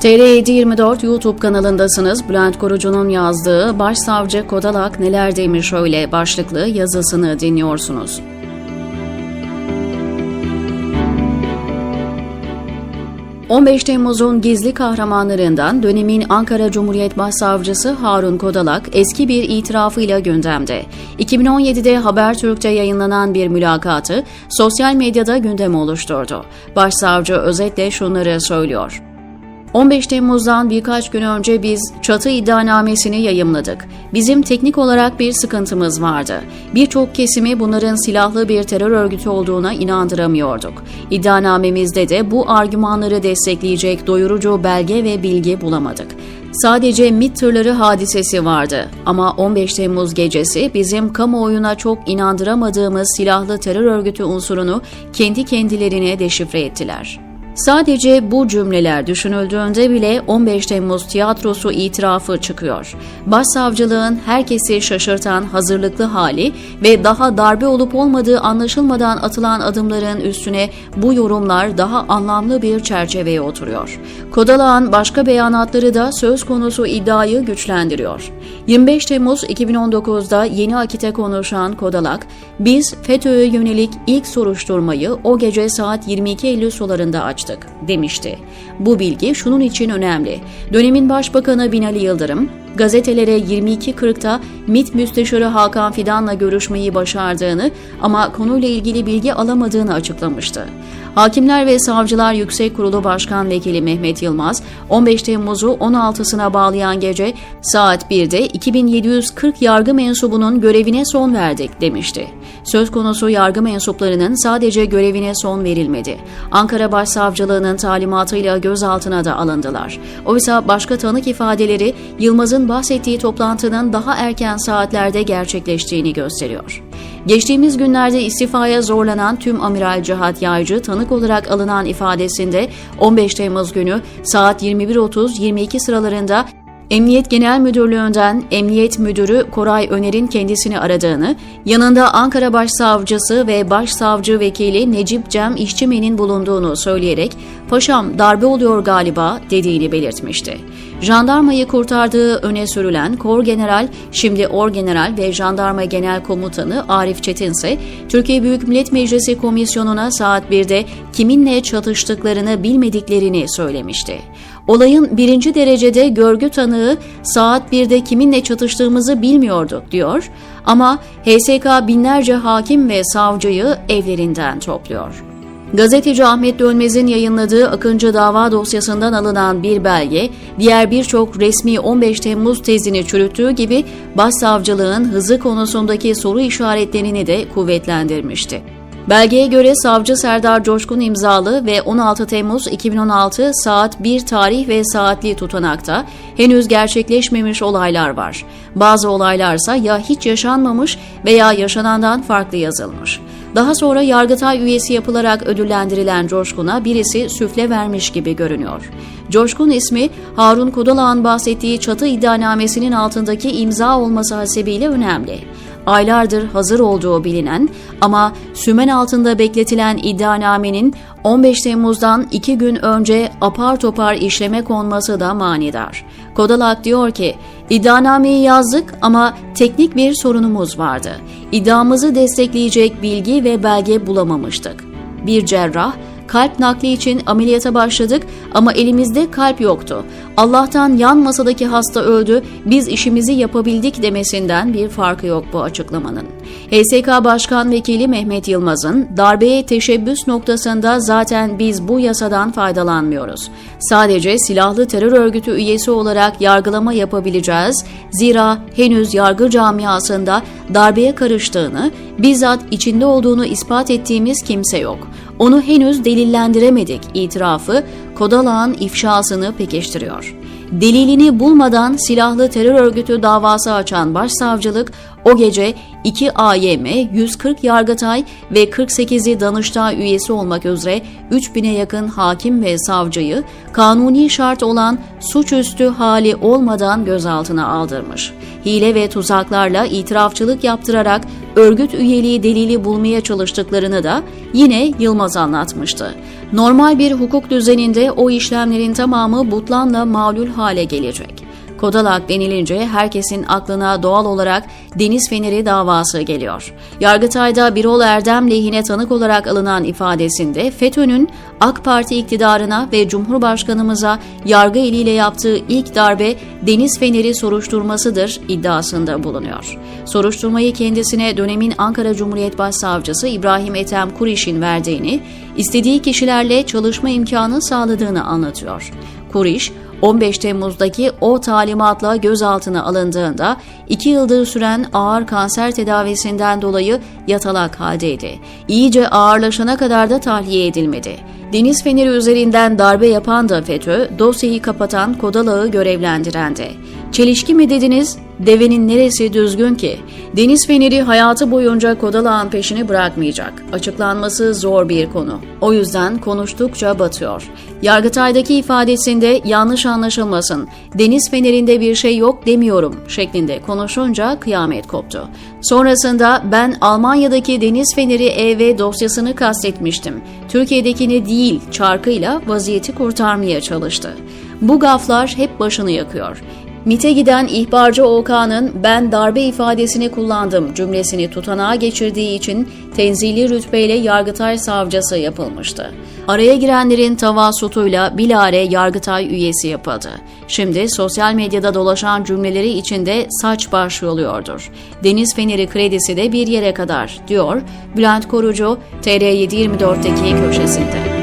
TR724 YouTube kanalındasınız. Bülent Korucu'nun yazdığı Başsavcı Kodalak neler demiş öyle başlıklı yazısını dinliyorsunuz. ...15 Temmuz'un gizli kahramanlarından dönemin Ankara Cumhuriyet Başsavcısı Harun Kodalak eski bir itirafıyla gündemde. 2017'de Habertürk'te yayınlanan bir mülakatı sosyal medyada gündem oluşturdu. Başsavcı özetle şunları söylüyor. 15 Temmuz'dan birkaç gün önce biz çatı iddianamesini yayımladık. Bizim teknik olarak bir sıkıntımız vardı. Birçok kesimi bunların silahlı bir terör örgütü olduğuna inandıramıyorduk. İddianamemizde de bu argümanları destekleyecek doyurucu belge ve bilgi bulamadık. Sadece MİT tırları hadisesi vardı ama 15 Temmuz gecesi bizim kamuoyuna çok inandıramadığımız silahlı terör örgütü unsurunu kendi kendilerine deşifre ettiler. Sadece bu cümleler düşünüldüğünde bile 15 Temmuz tiyatrosu itirafı çıkıyor. Başsavcılığın herkesi şaşırtan hazırlıklı hali ve daha darbe olup olmadığı anlaşılmadan atılan adımların üstüne bu yorumlar daha anlamlı bir çerçeveye oturuyor. Kodalağ'ın başka beyanatları da söz konusu iddiayı güçlendiriyor. 25 Temmuz 2019'da Yeni Akit'e konuşan Kodalak, biz FETÖ'ye yönelik ilk soruşturmayı o gece saat 22.50 sularında açtık demişti. Bu bilgi şunun için önemli. Dönemin Başbakanı Binali Yıldırım, gazetelere 22.40'da MİT Müsteşarı Hakan Fidan'la görüşmeyi başardığını ama konuyla ilgili bilgi alamadığını açıklamıştı. Hakimler ve Savcılar Yüksek Kurulu Başkan Vekili Mehmet Yılmaz, 15 Temmuz'u 16'sına bağlayan gece saat 1'de 2740 yargı mensubunun görevine son verdik demişti. Söz konusu yargı mensuplarının sadece görevine son verilmedi. Ankara Başsavcılığı'nın talimatıyla gözaltına da alındılar. Oysa başka tanık ifadeleri Yılmaz'ın bahsettiği toplantının daha erken saatlerde gerçekleştiğini gösteriyor. Geçtiğimiz günlerde istifaya zorlanan tüm Amiral Cihat Yaycı tanık olarak alınan ifadesinde 15 Temmuz günü saat 21.30-22 sıralarında Emniyet Genel Müdürlüğü'nden Emniyet Müdürü Koray Öner'in kendisini aradığını, yanında Ankara Başsavcısı ve Başsavcı Vekili Necip Cem İşçimen'in bulunduğunu söyleyerek "Paşam darbe oluyor galiba." dediğini belirtmişti. Jandarmayı kurtardığı öne sürülen Kor General, şimdi Orgeneral ve Jandarma Genel Komutanı Arif Çetin ise Türkiye Büyük Millet Meclisi Komisyonu'na saat 1'de kiminle çatıştıklarını bilmediklerini söylemişti. Olayın birinci derecede görgü tanığı saat 1'de kiminle çatıştığımızı bilmiyorduk diyor ama HSK binlerce hakim ve savcıyı evlerinden topluyor. Gazeteci Ahmet Dönmez'in yayınladığı Akıncı dava dosyasından alınan bir belge, diğer birçok resmi 15 Temmuz tezini çürüttüğü gibi başsavcılığın hızı konusundaki soru işaretlerini de kuvvetlendirmişti. Belgeye göre savcı Serdar Coşkun imzalı ve 16 Temmuz 2016 saat 1 tarih ve saatli tutanakta henüz gerçekleşmemiş olaylar var. Bazı olaylarsa ya hiç yaşanmamış veya yaşanandan farklı yazılmış. Daha sonra Yargıtay üyesi yapılarak ödüllendirilen Coşkun'a birisi süfle vermiş gibi görünüyor. Coşkun ismi Harun Kodalağ'ın bahsettiği çatı iddianamesinin altındaki imza olması hasebiyle önemli aylardır hazır olduğu bilinen ama sümen altında bekletilen iddianamenin 15 Temmuz'dan iki gün önce apar topar işleme konması da manidar. Kodalak diyor ki, iddianameyi yazdık ama teknik bir sorunumuz vardı. İddiamızı destekleyecek bilgi ve belge bulamamıştık. Bir cerrah, kalp nakli için ameliyata başladık ama elimizde kalp yoktu. Allah'tan yan masadaki hasta öldü, biz işimizi yapabildik demesinden bir farkı yok bu açıklamanın. HSK Başkan Vekili Mehmet Yılmaz'ın darbeye teşebbüs noktasında zaten biz bu yasadan faydalanmıyoruz. Sadece silahlı terör örgütü üyesi olarak yargılama yapabileceğiz. Zira henüz yargı camiasında darbeye karıştığını, bizzat içinde olduğunu ispat ettiğimiz kimse yok. Onu henüz delillendiremedik itirafı Kodalağ'ın ifşasını pekiştiriyor. Delilini bulmadan silahlı terör örgütü davası açan başsavcılık O gece 2 AYM, 140 Yargıtay ve 48'i Danıştay üyesi olmak üzere 3000'e yakın hakim ve savcıyı kanuni şart olan suçüstü hali olmadan gözaltına aldırmış. Hile ve tuzaklarla itirafçılık yaptırarak örgüt üyeliği delili bulmaya çalıştıklarını da yine Yılmaz anlatmıştı. Normal bir hukuk düzeninde o işlemlerin tamamı butlanla mağlul hale gelecek. Kodalak denilince herkesin aklına doğal olarak Deniz Feneri davası geliyor. Yargıtay'da Birol Erdem lehine tanık olarak alınan ifadesinde FETÖ'nün AK Parti iktidarına ve Cumhurbaşkanımıza yargı eliyle yaptığı ilk darbe Deniz Feneri soruşturmasıdır iddiasında bulunuyor. Soruşturmayı kendisine dönemin Ankara Cumhuriyet Başsavcısı İbrahim Ethem Kuriş'in verdiğini, istediği kişilerle çalışma imkanı sağladığını anlatıyor. Kuriş, 15 Temmuz'daki o talimatla gözaltına alındığında 2 yıldır süren ağır kanser tedavisinden dolayı yatalak haldeydi. İyice ağırlaşana kadar da tahliye edilmedi. Deniz Feneri üzerinden darbe yapan da FETÖ, dosyayı kapatan Kodalak'ı görevlendirendi. Çelişki mi dediniz? Devenin neresi düzgün ki? Deniz Feneri hayatı boyunca Kodalak'ın peşini bırakmayacak. Açıklanması zor bir konu. O yüzden konuştukça batıyor. Yargıtay'daki ifadesinde yanlış anlaşılmasın, Deniz Feneri'nde bir şey yok demiyorum şeklinde konuşunca kıyamet koptu. Sonrasında ben Almanya'daki Deniz Feneri EV dosyasını kastetmiştim. Türkiye'dekini değil çarkıyla vaziyeti kurtarmaya çalıştı. Bu gaflar hep başını yakıyor. MIT'e giden ihbarcı Okan'ın ben darbe ifadesini kullandım cümlesini tutanağa geçirdiği için tenzili rütbeyle Yargıtay savcısı yapılmıştı. Araya girenlerin tavasutuyla bilare Yargıtay üyesi yapıldı. Şimdi sosyal medyada dolaşan cümleleri içinde saç baş yoluyordur. Deniz Feneri kredisi de bir yere kadar diyor Bülent Korucu TR724'teki köşesinde.